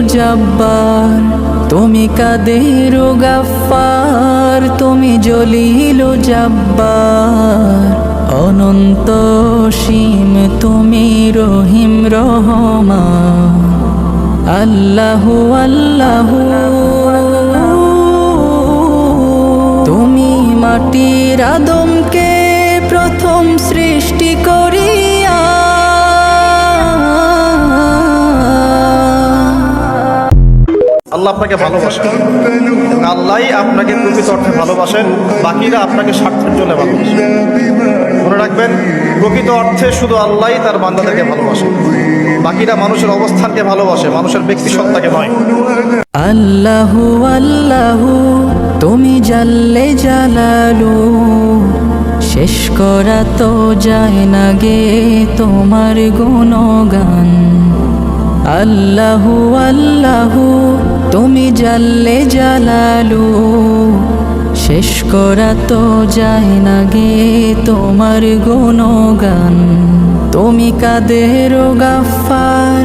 জব্বার। তুমি কাদের গাফার তুমি জলিল জব্বার। অনন্ত সীম তুমি রহিম রহমা আল্লাহু আল্লাহু। আল্লাহ আপনাকে ভালোবাসেন আল্লাহই আপনাকে প্রকৃত অর্থে ভালোবাসেন বাকিরা আপনাকে স্বার্থের জন্য ভালোবাসেন মনে রাখবেন, প্রকৃত অর্থে শুধু আল্লাহই তার বান্দাদেরকে ভালোবাসেন বাকিরা মানুষের অবস্থানকে ভালোবাসে, মানুষের ব্যক্তি সত্তাকে নয়। আল্লাহু আল্লাহু, তুমি জাল্লে জালালু। শেষ করা তো যায় না গে তোমার গুণগান। আল্লাহু আল্লাহু তুমি জাল্লে জালালু শেষ করা তো যায় না গে তোমার গুণগান। তুমি কাদের গাফার,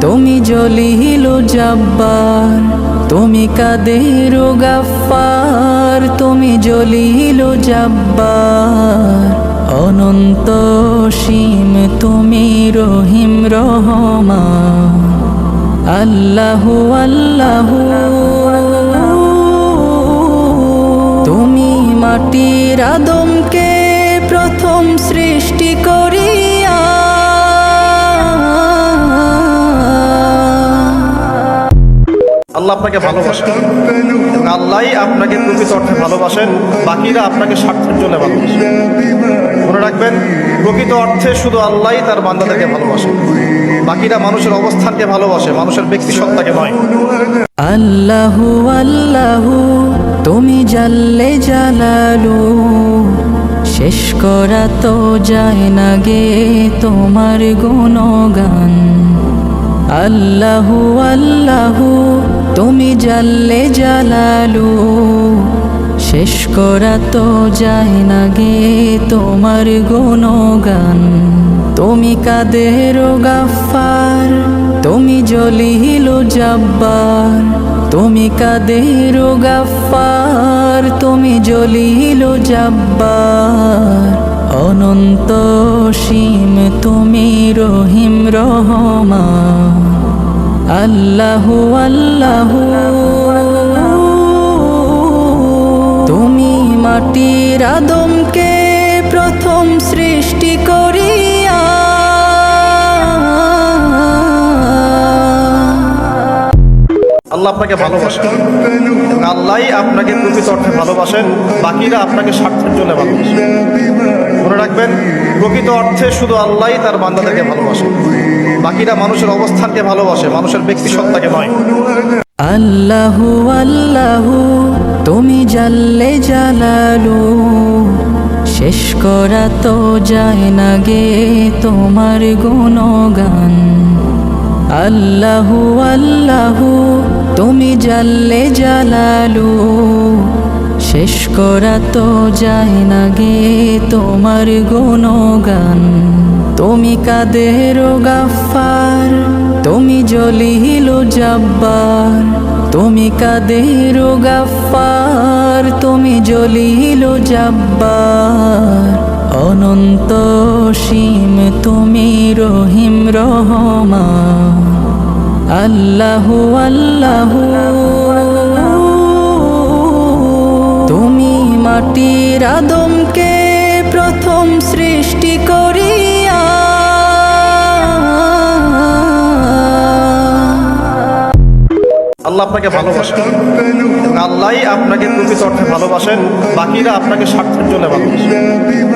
তুমি জলিল জব্বার। তুমি কাদের গাফার, তুমি জলিল জব্বার। অনন্ত সীম তুমি রহিম রহমান। আল্লাহু আল্লাহু। তুমি মাটির আদমকে প্রথম সৃষ্টি করিয়া আল্লাহ আপনাকে ভালোবাসেন এবং আল্লাহই আপনাকে প্রকৃত অর্থে ভালোবাসেন, বাকিরা আপনাকে স্বার্থের জন্য ভালোবাসেন মনে রাখবেন, প্রকৃত অর্থে শুধু আল্লাহই তার বান্দাদেরকে ভালোবাসেন বাকিরা মানুষের অবস্থানকে ভালোবাসে, মানুষের ব্যক্তি সত্তাকে নয়। আল্লাহু আল্লাহু, তুমি জাল্লে জালালু, শেষ করা তো যায় না গে তোমার গুণগান। আল্লাহু আল্লাহু জাল্লে জালালু, শেষ করা তো যায় না গে তোমার গুণগান। তুমি কাদের গাফার, তুমি জলিল জব্বার। তুমি কাদের গাফার, তুমি জলিল জব্বার। অনন্ত সীম তুমি রহিম রহমান। আল্লাহু আল্লাহ। তুমি মাটির আদমকে প্রথম সৃষ্টি করিয়া আল্লাহ আপনাকে ভালোবাসেন। এবং আল্লাহই আপনাকে প্রকৃত অর্থে ভালোবাসেন, বাকিরা আপনাকে স্বার্থের জন্য ভালোবাসেন মনে রাখবেন, প্রকৃত অর্থে শুধু আল্লাহই তার বান্দাদেরকে ভালোবাসেন বাকিরা মানুষের অবস্থানকে ভালোবাসে, মানুষের ব্যক্তি সত্তাকে নয়। আল্লাহু আল্লাহু, তুমি জাল্লে জালালু, শেষ করা তো যায় না গে তোমার গুণগান। আল্লাহু আল্লাহু তুমি জাল্লে জালালু শেষ করা তো যায় না গে তোমার গুণগান। তুমি কাদের গাফার, তুমি জলিল জব্বার। তুমি কাদের গাফার, তুমি জলিল জব্বার। অনন্ত সীম তুমি রহিম রহমান। আল্লাহু আল্লাহু। তুমি মাটির আদমকে প্রথম সৃষ্টি করিয়া আল্লাহ আপনাকে ভালোবাসেন এবং আল্লাহই আপনাকে প্রকৃত অর্থে ভালোবাসেন, বাকিরা আপনাকে স্বার্থের জন্য ভালোবাসেন